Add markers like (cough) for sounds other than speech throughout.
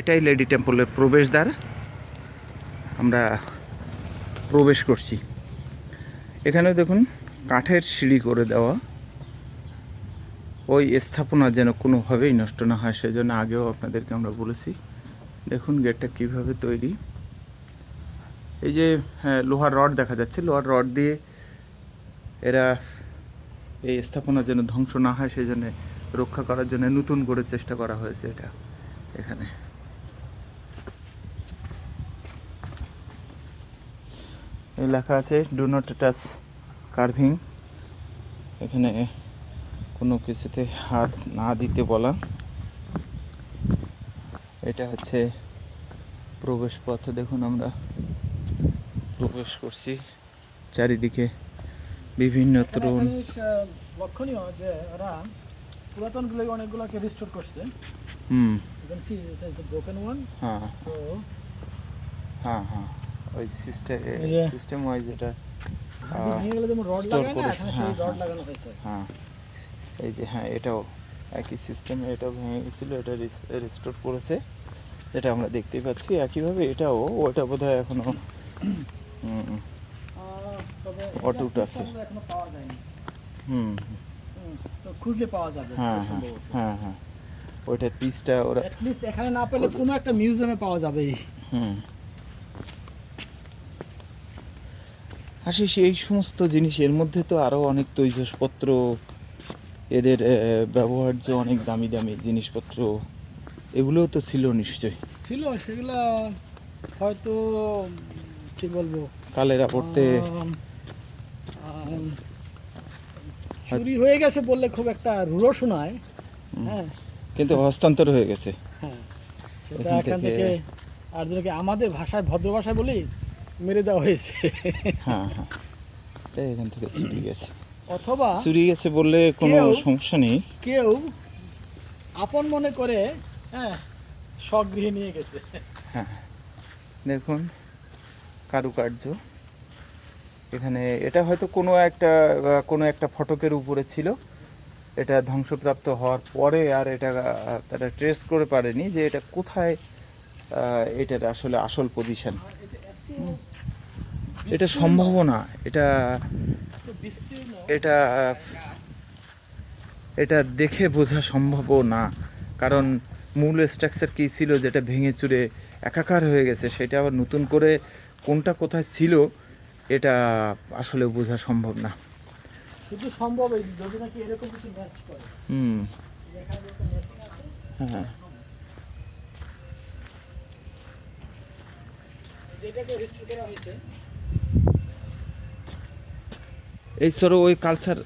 এটাই লেডি টেম্পলের প্রবেশদ্বার। আমরা প্রবেশ করছি। এখানে দেখুন কাঠের সিঁড়ি করে দেওয়া। ওই স্থাপনা যেন কোনোভাবেই নষ্ট না হয় সেজন্য আগেও আপনাদেরকে আমরা বলেছি। দেখুন গেটটা কীভাবে তৈরি। এই যে হ্যাঁ, লোহার রড দেখা যাচ্ছে। লোহার রড দিয়ে এরা এই স্থাপনা যেন ধ্বংস না হয় সেই জন্য রক্ষা করার জন্য নতুন করে চেষ্টা করা হয়েছে এটা এখানে। লেখা আছে ডু নট টাচ কার্ভিং এখানে কোনো কিছুতে হাত না দিতে বলা। এটা হচ্ছে প্রবেশ পথ দেখুন আমরা প্রবেশ করছি চারিদিকে বিভিন্ন তরুণ। লক্ষণীয় যে ওরা পুরাতনগুলো অনেকগুলোকে রিস্টোর করছে। হুম। ব্রোকেন ওয়ান হ্যাঁ। হ্যাঁ হ্যাঁ। ওই সিস্টেম সিস্টেম ওয়াইজ এটা না করেছে, এখানে হ্যাঁ, হ্যাঁ। হ্যাঁ এই যে হ্যাঁ এটাও একই সিস্টেম এটা ভেঙে গেছিল এটা রিস্টোর করেছে যেটা আমরা দেখতেই পাচ্ছি। একইভাবে এটাও ওটা বোধ হয় এখনও হুম, আহ, তবে অটুট আছে। হুম। খুঁজলে পাওয়া যাবে হ্যাঁ হ্যাঁ হ্যাঁ হ্যাঁ। ওইটার পিসটা ওরা এখানে না পেলে কোনো একটা মিউজিয়ামে পাওয়া যাবেই। হুম। আশিস এই সমস্ত জিনিস এর মধ্যে তো আরও অনেক তৈজসপত্র এদের ব্যবহার্য অনেক দামি দামি জিনিসপত্র এগুলোও তো ছিল নিশ্চয়ই। ছিল সেগুলা হয়তো কি বলব? কালেরা পড়তে চুরি হয়ে গেছে বললে খুব একটা রুড়ো শোনায় হ্যাঁ। কিন্তু হস্তান্তর হয়ে গেছে। হ্যাঁ। সেটা এখান থেকে- থেকে আর যেটাকে আমাদের ভাষায় ভদ্র ভাষায় বলি মেরে দেওয়া হয়েছে। হ্যাঁ হ্যাঁ। এটা এখান থেকে চুরি গেছে। অথবা চুরি গেছে বললে কোনো সমস্যা নেই। কেউ আপন মনে করে হ্যাঁ স্বগৃহে নিয়ে গেছে। হ্যাঁ দেখুন কারুকার্য। এখানে এটা হয়তো কোনো একটা কোনো একটা ফটকের উপরে ছিল। এটা ধ্বংসপ্রাপ্ত হওয়ার পরে আর এটা তারা ট্রেস করে পারেনি যে এটা কোথায় এটার আসলে আসল পজিশন এটা সম্ভব না। এটা এটা এটা দেখে বোঝা সম্ভব না। কারণ মূল স্ট্রাকচার কী ছিল যেটা ভেঙে চুরে একাকার হয়ে গেছে সেটা আবার নতুন করে কোনটা কোথায় ছিল এটা আসলে বোঝা সম্ভব না। শুধু সম্ভব যদি নাকি এরকম কিছু ম্যাচ করে। হুম। হ্যাঁ যেটাকে রেজিস্টার করা হয়েছে এই সরো ওই কালচার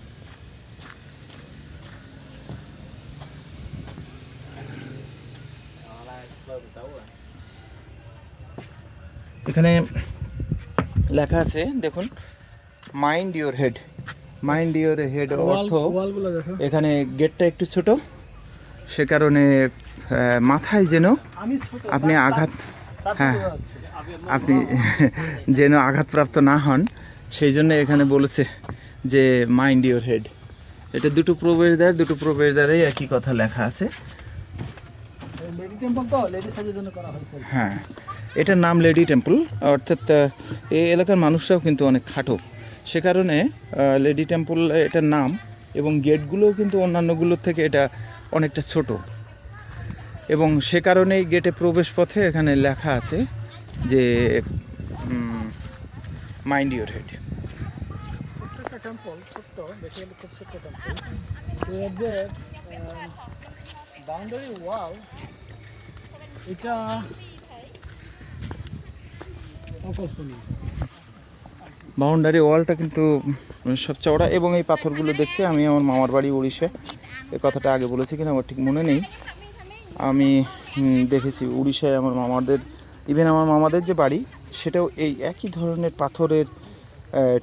এখানে লেখা আছে দেখুন mind your head mind your head অর্থ এখানে গেটটা একটু ছোট সে কারণে মাথায় যেন আপনি আঘাত হ্যাঁ। আপনি (laughs) যেন আঘাতপ্রাপ্ত না হন, সেই জন্য এখানে বলেছে যে মাইন্ড ইওর হেড এটা দুটো প্রবেশদ্বার দুটো প্রবেশদ্বারেই একই কথা লেখা আছে। হ্যাঁ এটার নাম লেডি টেম্পল অর্থাৎ এই এলাকার মানুষরাও কিন্তু অনেক খাটো। সে কারণে লেডি টেম্পল এটার নাম এবং গেটগুলোও কিন্তু অন্যান্যগুলোর থেকে এটা অনেকটা ছোট। এবং সে কারণেই গেটে প্রবেশ পথে এখানে লেখা আছে যে মাইন্ড ইউর হেড টেম্পল ছোট্ট বেশি খুব ছোট্ট টেম্পল বাউন্ডারি ওয়াল এটা অকল্পনীয়। বাউন্ডারি ওয়ালটা কিন্তু সব চওড়া এবং এই পাথরগুলো দেখছি। আমি আমার মামার বাড়ি উড়িষ্যা। এই কথাটা আগে বলেছি কিনা আমার ঠিক মনে নেই। আমি দেখেছি উড়িষ্যায় আমার মামাদের ইভেন আমার মামাদের যে বাড়ি সেটাও এই একই ধরনের পাথরের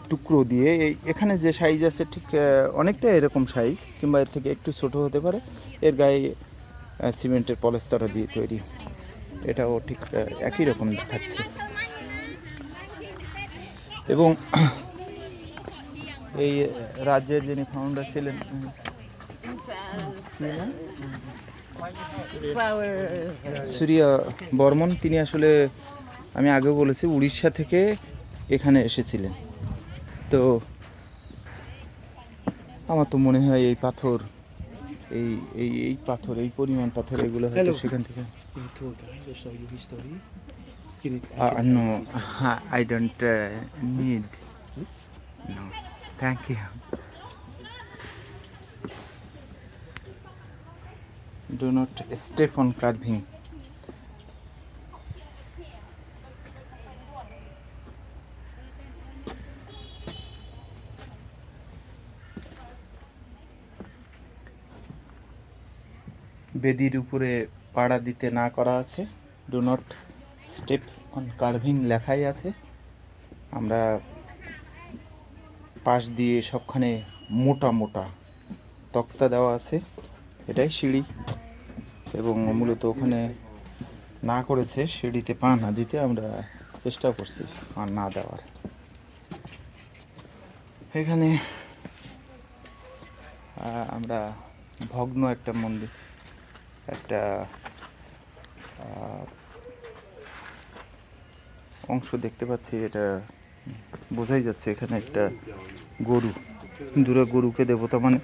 টুকরো দিয়ে এই এখানে যে সাইজ আছে ঠিক অনেকটা এরকম সাইজ কিংবা এর থেকে একটু ছোট হতে পারে। এর গায়ে সিমেন্টের পলেস্তরা দিয়ে তৈরি। এটাও ঠিক একই রকম দেখাচ্ছে। এবং এই রাজ্যের যিনি ফাউন্ডার ছিলেন? সুরিয়া বর্মন তিনি আসলে আমি আগে বলেছি উড়িষ্যা থেকে এখানে এসেছিলেন তো আমার তো মনে হয় এই পাথর এই এই এই পাথর এই পরিমাণ পাথর এগুলো হয়তো সেখান থেকে show you history. Can it, do not step on carving বেদির উপরে পাড়া দিতে না করা আছে। Do not step on carving লেখাই আছে। আমরা পাশ দিয়ে সবখানে মোটা মোটা তক্তা দেওয়া আছে। এটাই সিঁড়ি। এবং মূলত ওখানে না করেছে, সিঁড়িতে পা না দিতে আমরা চেষ্টা করছি পা না দেওয়ার। এখানে আমরা ভগ্ন একটা মন্দির, একটা অংশ দেখতে পাচ্ছি, এটা বোঝাই যাচ্ছে এখানে একটা গরু দূরে গরুকে দেবতা মানে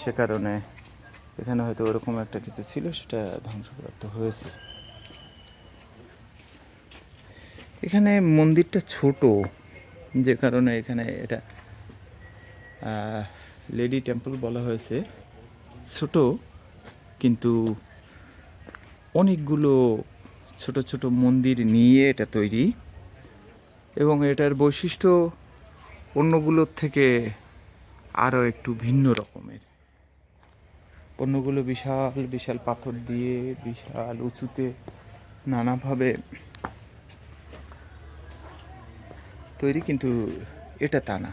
সে কারণে এখানে হয়তো ওরকম একটা কিছু ছিল, সেটা ধ্বংসপ্রাপ্ত হয়েছে। এখানে মন্দিরটা ছোট, যে কারণে এখানে এটা লেডি টেম্পল বলা হয়েছে। ছোট, কিন্তু অনেকগুলো ছোট ছোট মন্দির নিয়ে এটা তৈরি। এবং এটার বৈশিষ্ট্য অন্যগুলোর থেকে আরও একটু ভিন্ন রকমের। অন্যগুলো বিশাল বিশাল পাথর দিয়ে বিশাল উঁচুতে নানাভাবে তৈরি কিন্তু এটা তা না।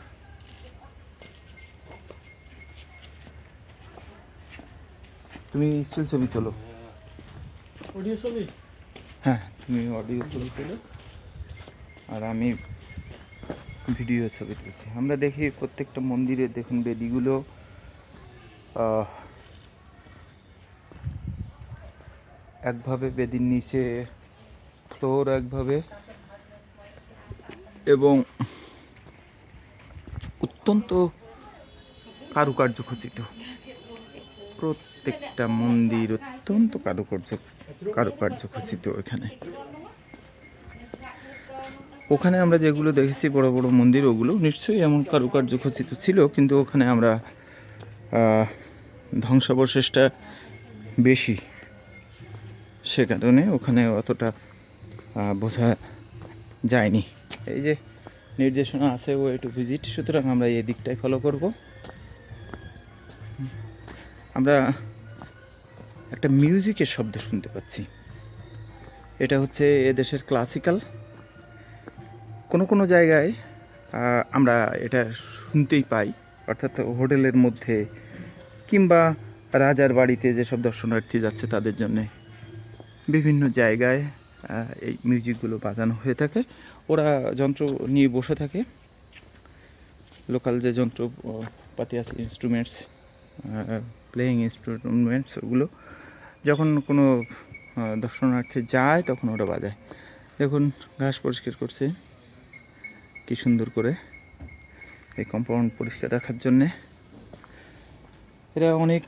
তুমি স্টিল ছবি তোলো। অডিও ছবি? হ্যাঁ তুমি অডিও ছবি তোলো। আর আমি ভিডিও ছবি তুলছি। আমরা দেখি প্রত্যেকটা মন্দিরে দেখুন বেদিগুলো একভাবে বেদির নিচে, ফ্লোর একভাবে। এবং অত্যন্ত কারুকার্য খচিত। প্রত্যেকটা মন্দির অত্যন্ত কারুকার্য কারুকার্য খচিত এখানে। ওখানে আমরা যেগুলো দেখেছি, বড় বড় মন্দির, ওগুলো নিশ্চয়ই এমন কারুকার্য খচিত ছিল, কিন্তু ওখানে আমরা ধ্বংসাবশেষটা বেশি। সে কারণে ওখানে অতটা বোঝা যায়নি। এই যে নির্দেশনা আছে ওয়ে টু ভিজিট সুতরাং আমরা এই দিকটাই ফলো করব। আমরা একটা মিউজিকের শব্দ শুনতে পাচ্ছি। এটা হচ্ছে এদেশের ক্লাসিক্যাল কোনো কোনো জায়গায় আমরা এটা শুনতেই পাই, অর্থাৎ হোটেলের মধ্যে, কিংবা রাজার বাড়িতে যেসব দর্শনার্থী যাচ্ছে তাদের জন্যে। বিভিন্ন জায়গায় এই মিউজিকগুলো বাজানো হয়ে থাকে। ওরা যন্ত্র নিয়ে বসে থাকে। লোকাল যে যন্ত্রপাতি আছে ইনস্ট্রুমেন্টস প্লেয়িং ইনস্ট্রুমেন্টস ওগুলো যখন কোনো দর্শনার্থী যায়, তখন ওরা বাজায়। দেখুন, ঘাস পরিষ্কার করছে। কি সুন্দর করে এই কম্পাউন্ড পরিষ্কার রাখার জন্যে। এরা অনেক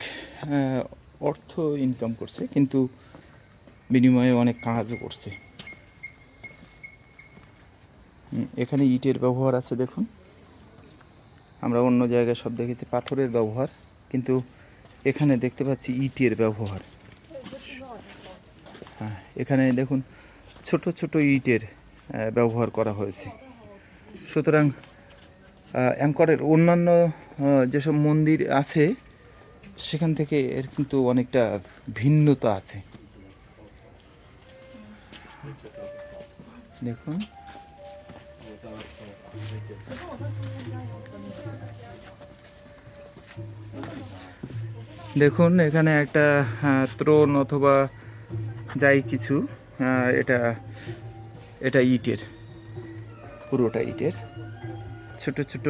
অর্থ ইনকাম করছে, কিন্তু বিনিময়ে অনেক কাজও করছে। এখানে ইটের ব্যবহার আছে দেখুন। আমরা অন্য জায়গায় সব দেখেছি পাথরের ব্যবহার, কিন্তু এখানে দেখতে পাচ্ছি ইটের ব্যবহার। হ্যাঁ এখানে দেখুন ছোট ছোট ইটের ব্যবহার করা হয়েছে। সুতরাং অ্যাঙ্করের অন্যান্য যেসব মন্দির আছে, সেখান থেকে এর কিন্তু অনেকটা ভিন্নতা আছে। দেখুন। দেখুন এখানে একটা ত্রোন অথবা যাই কিছু এটা এটা ইটের পুরোটা ইটের। ছোট ছোট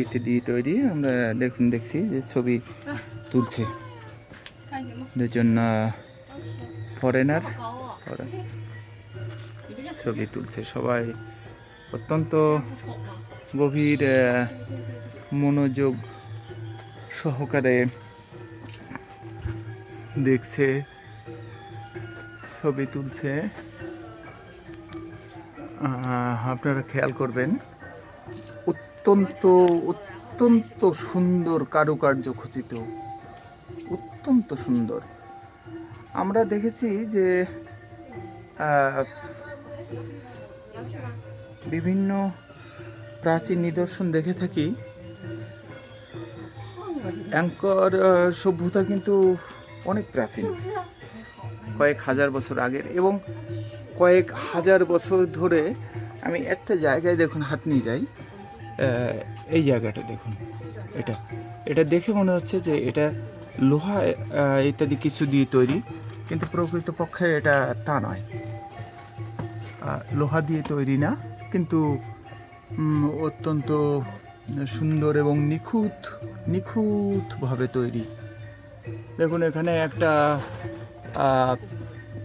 ইট দিয়ে তৈরি। আমরা দেখুন দেখছি যে ছবি তুলছে। দুজন ফরেনার ছবি তুলছে সবাই। অত্যন্ত গভীর মনোযোগ সহকারে দেখছে, ছবি তুলছে। আপনারা খেয়াল করবেন, অত্যন্ত অত্যন্ত সুন্দর কারুকার্য খচিত। অত্যন্ত সুন্দর। আমরা দেখেছি যে বিভিন্ন প্রাচীন নিদর্শন দেখে থাকি। অ্যাঙ্কর সভ্যতা কিন্তু অনেক প্রাচীন। কয়েক হাজার বছর আগের এবং কয়েক হাজার বছর ধরে আমি একটা জায়গায় দেখুন, হাত নিয়ে যাই। এই জায়গাটা দেখুন, এটা। এটা দেখে মনে হচ্ছে যে এটা লোহা ইত্যাদি কিছু দিয়ে তৈরি, কিন্তু প্রকৃতপক্ষে এটা তা নয়। লোহা দিয়ে তৈরি না। কিন্তু অত্যন্ত সুন্দর এবং নিখুঁত, নিখুঁতভাবে তৈরি। দেখুন, এখানে একটা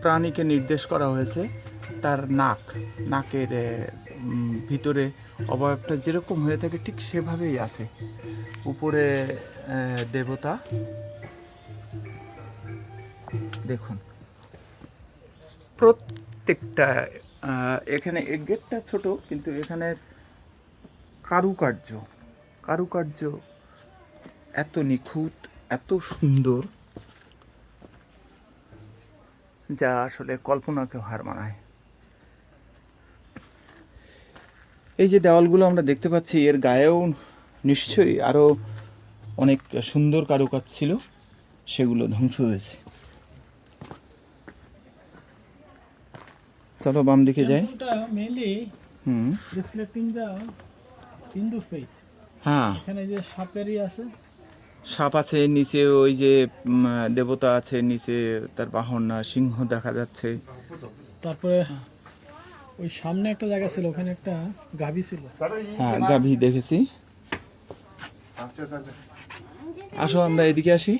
প্রাণীকে নির্দেশ করা হয়েছে, তার নাক। নাকের ভিতরে অবয়বটা যেরকম হয়ে থাকে, ঠিক সেভাবেই আছে। উপরে দেবতা। দেখুন, প্রত্যেকটা এখানে এই গেটটা ছোট, কিন্তু এখানে কারুকার্য কারুকার্য এত নিখুঁত, এত সুন্দর, যা আসলে কল্পনাকে হার মানায়। এই যে দেওয়ালগুলো আমরা দেখতে পাচ্ছি, এর গায়েও নিশ্চয়ই আরও অনেক সুন্দর কারুকাজ ছিল, সেগুলো ধ্বংস হয়েছে। চলো বাম দিকে যাই। Mainly hmm. Reflecting the Hindu faith হ্যাঁ। এখানে যে সাপেরই আছে। সাপ আছে নিচে ওই যে দেবতা আছে নিচে তার বাহন না সিংহ দেখা যাচ্ছে। তারপরে ওই সামনে একটা জায়গা ছিল ওখানে একটা গাভী ছিল। হ্যাঁ গাভী দেখেছি। আসো আমরা এদিকে আসি।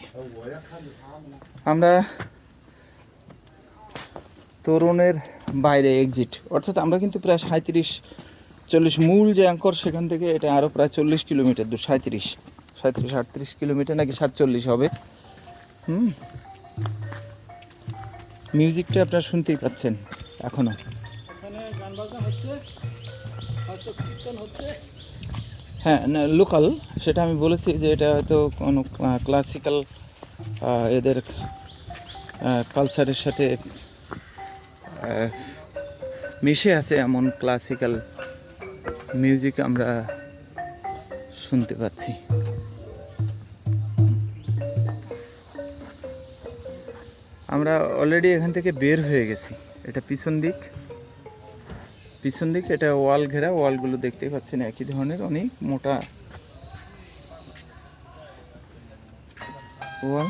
আমরা তরুণের বাইরে এক্সিট অর্থাৎ আমরা কিন্তু প্রায় সাঁত্রিশ চল্লিশ মূল যে অ্যাঙ্কর সেখান থেকে এটা আরও প্রায় চল্লিশ কিলোমিটার দূর সাঁত্রিশ সাঁত্রিশ আটত্রিশ কিলোমিটার নাকি সাতচল্লিশ হবে। হুম? মিউজিকটা আপনারা শুনতেই পাচ্ছেন এখনও। ওখানে গান বাজনা হচ্ছে হয়তো কীর্তন হচ্ছে। হ্যাঁ না লোকাল সেটা আমি বলেছি যে এটা হয়তো কোনো ক্লাসিক্যাল এদের কালচারের সাথে মিশে আছে এমন ক্লাসিক্যাল মিউজিক আমরা শুনতে পাচ্ছি। আমরা অলরেডি এখান থেকে বের হয়ে গেছি। এটা পিছন দিক। পিছন দিক এটা ওয়াল ঘেরা ওয়ালগুলো দেখতেই পাচ্ছেন একই ধরনের, অনেক মোটা। ওয়াল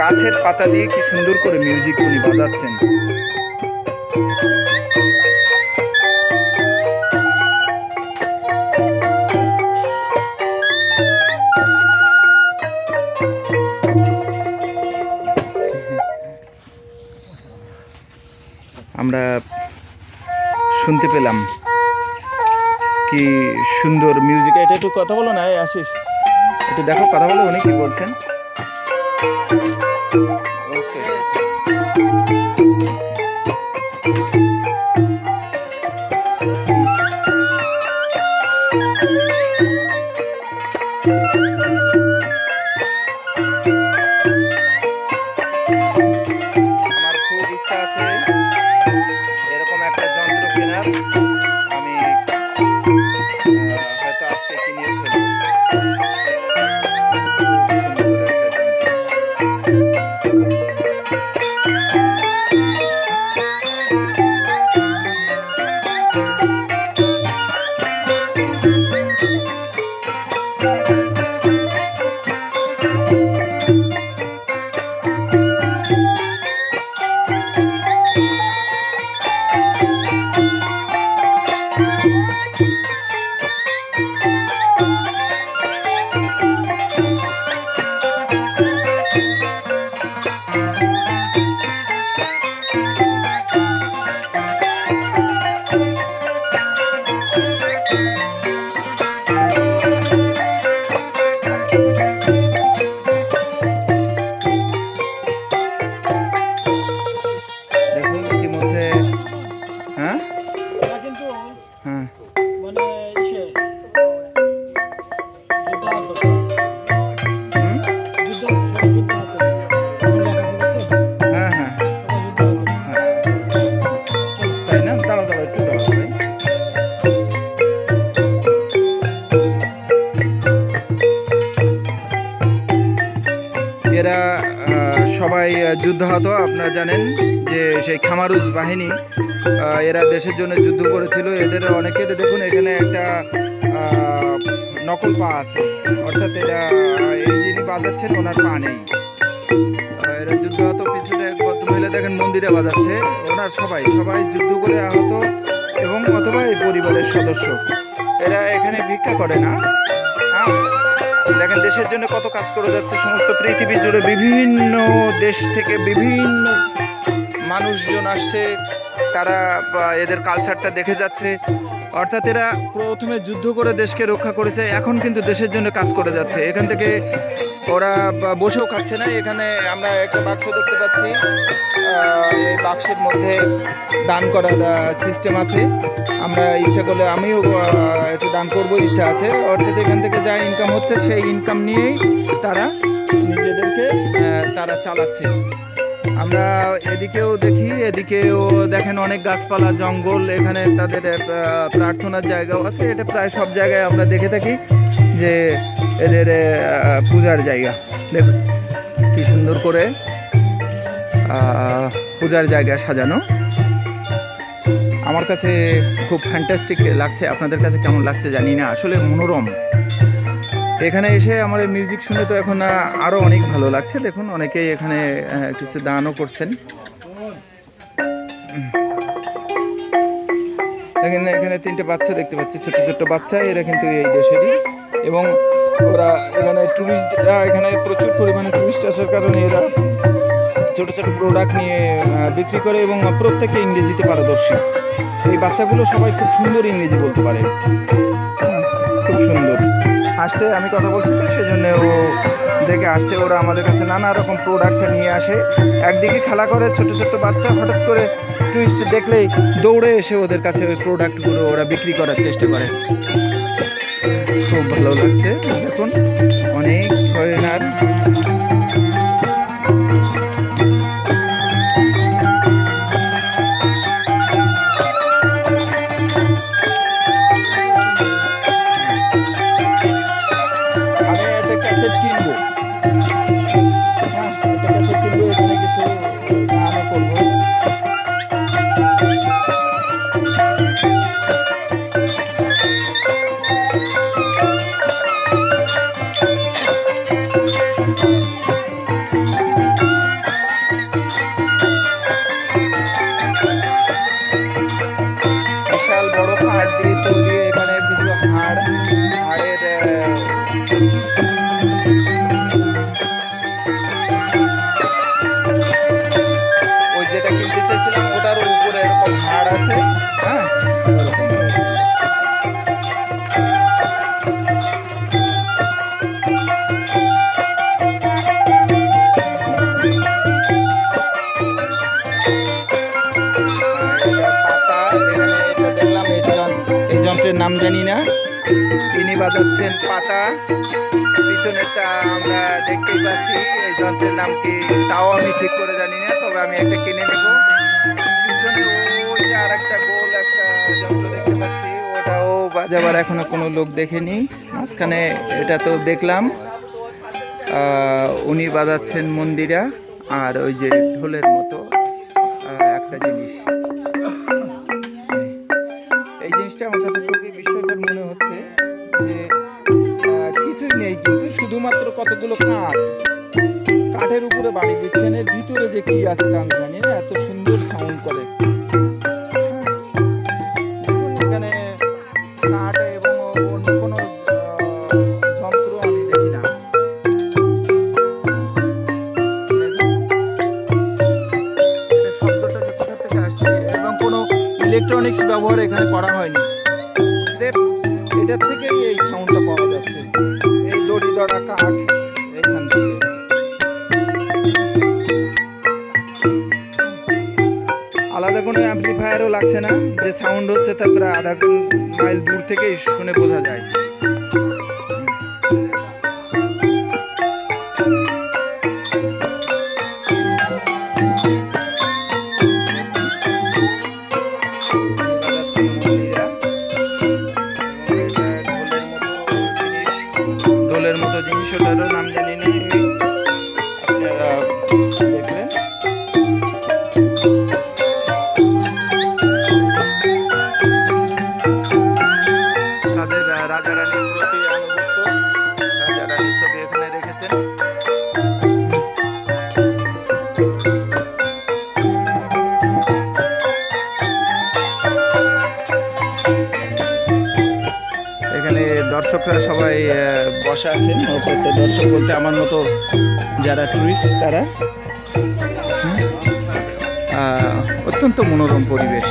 গাছের পাতা দিয়ে কি সুন্দর করে মিউজিক উনি বাজাচ্ছেন। আমরা শুনতে পেলাম কি সুন্দর মিউজিক এটা একটু কথা বলো না আশিস একটু দেখো কথা বলো উনি কি বলছেন? আমার যুদ্ধাহত আপনারা জানেন যে সেই খামারুজ বাহিনী এরা দেশের জন্য যুদ্ধ করেছিল। এদের অনেকের দেখুন, এখানে একটা নকল পা আছে। অর্থাৎ এটা এই যিনি বাজাচ্ছেন ওনার পা নেই। এরা যুদ্ধ যুদ্ধাহত পিছনে এক ভদ্রমহিলা দেখেন, মন্দিরে বাজাচ্ছে। ওনার সবাই সবাই যুদ্ধ করে আহত এবং অথবা এই পরিবারের সদস্য। এরা এখানে ভিক্ষা করে না। দেখেন, দেশের জন্য কত কাজ করে যাচ্ছে। সমস্ত পৃথিবী জুড়ে বিভিন্ন দেশ থেকে বিভিন্ন মানুষজন আসছে। তারা এদের কালচারটা দেখে যাচ্ছে। অর্থাৎ এরা প্রথমে যুদ্ধ করে দেশকে রক্ষা করেছে। এখন কিন্তু দেশের জন্য কাজ করে যাচ্ছে। এখান থেকে ওরা বসেও খাচ্ছে না। এখানে আমরা একটা বাক্স দেখতে পাচ্ছি। এই বাক্সের মধ্যে দান করার সিস্টেম আছে। আমরা ইচ্ছা করলে আমিও একটু দান করব, ইচ্ছা আছে। অর্থাৎ এখান থেকে যা ইনকাম হচ্ছে, সেই ইনকাম নিয়েই তারা নিজেদেরকে তারা চালাচ্ছে। আমরা এদিকেও দেখি, এদিকেও দেখেন অনেক গাছপালা, জঙ্গল। এখানে তাদের প্রার্থনার জায়গাও আছে। এটা প্রায় সব জায়গায় আমরা দেখে থাকি। যে এদের পূজার জায়গা। দেখুন কি সুন্দর করে পূজার জায়গা সাজানো। আমার কাছে খুব ফ্যান্টাস্টিক লাগছে। আপনাদের কাছে কেমন লাগছে জানি না, আসলে মনোরম। এখানে এসে আমার মিউজিক শুনে তো এখন আরও অনেক ভালো লাগছে। দেখুন, অনেকেই এখানে কিছু দানও করছেন। দেখেন এখানে তিনটে বাচ্চা দেখতে পাচ্ছি ছোট ছোট বাচ্চা এরা কিন্তু এই দেশেরই। এবং ওরা এখানে টুরিস্টরা এখানে প্রচুর পরিমাণে টুরিস্ট আসার কারণে এরা ছোট ছোট প্রোডাক্ট নিয়ে বিক্রি করে এবং প্রত্যেকে ইংরেজিতে পারদর্শী। এই বাচ্চাগুলো সবাই খুব সুন্দর ইংরেজি বলতে পারে। হ্যাঁ, খুব সুন্দর। আসছে আমি কথা বলছি তো সেজন্য ও দেখে আসছে, ওরা আমাদের কাছে নানা রকম প্রোডাক্ট নিয়ে আসে। একদিকে খেলা করে ছোট ছোট বাচ্চা, হঠাৎ করে টুইস্ট দেখলেই দৌড়ে এসে ওদের কাছে ওই প্রোডাক্টগুলো ওরা বিক্রি করার চেষ্টা করে। খুব ভালো লাগছে, দেখুন, অনেক ফরেনার দেখতেই পাচ্ছি, এই যন্ত্রের নাম কি? তাও আমি ঠিক করে জানি না, তবে আমি একটা কিনে নেব। ওটাও বাজাবার এখনও কোনো লোক দেখেনি। মাঝখানে এটা তো দেখলাম। উনি বাজাচ্ছেন মন্দিরা, আর ওই যে ঢোলের মতো একটা জিনিস। শুধুমাত্র কতগুলো কাঠ? কাঠের উপরে বাড়ি দিচ্ছেন, এর ভিতরে যে কি আছে তা আমি জানি না, এত সুন্দর সাউন্ড করে। এখানে কোনো থেকে ইলেকট্রনিক্স ব্যবহার এখানে করা হয়নি। স্রেফ এটার থেকেই এই সাউন্ডটা পাওয়া দড়া কাঠ এখান থেকে। আলাদা কোনো অ্যাম্পলিফায়ারও লাগছে না, যে সাউন্ড হচ্ছে তারপরে আধা মাইল দূর থেকেই শুনে বোঝা যায়। ঢোলের মতো জিনিস। ওটারও নাম জানি না বসা আছেন প্রত্যেক দর্শক বলতে আমার মতো যারা টুরিস্ট তারা অত্যন্ত মনোরম পরিবেশ।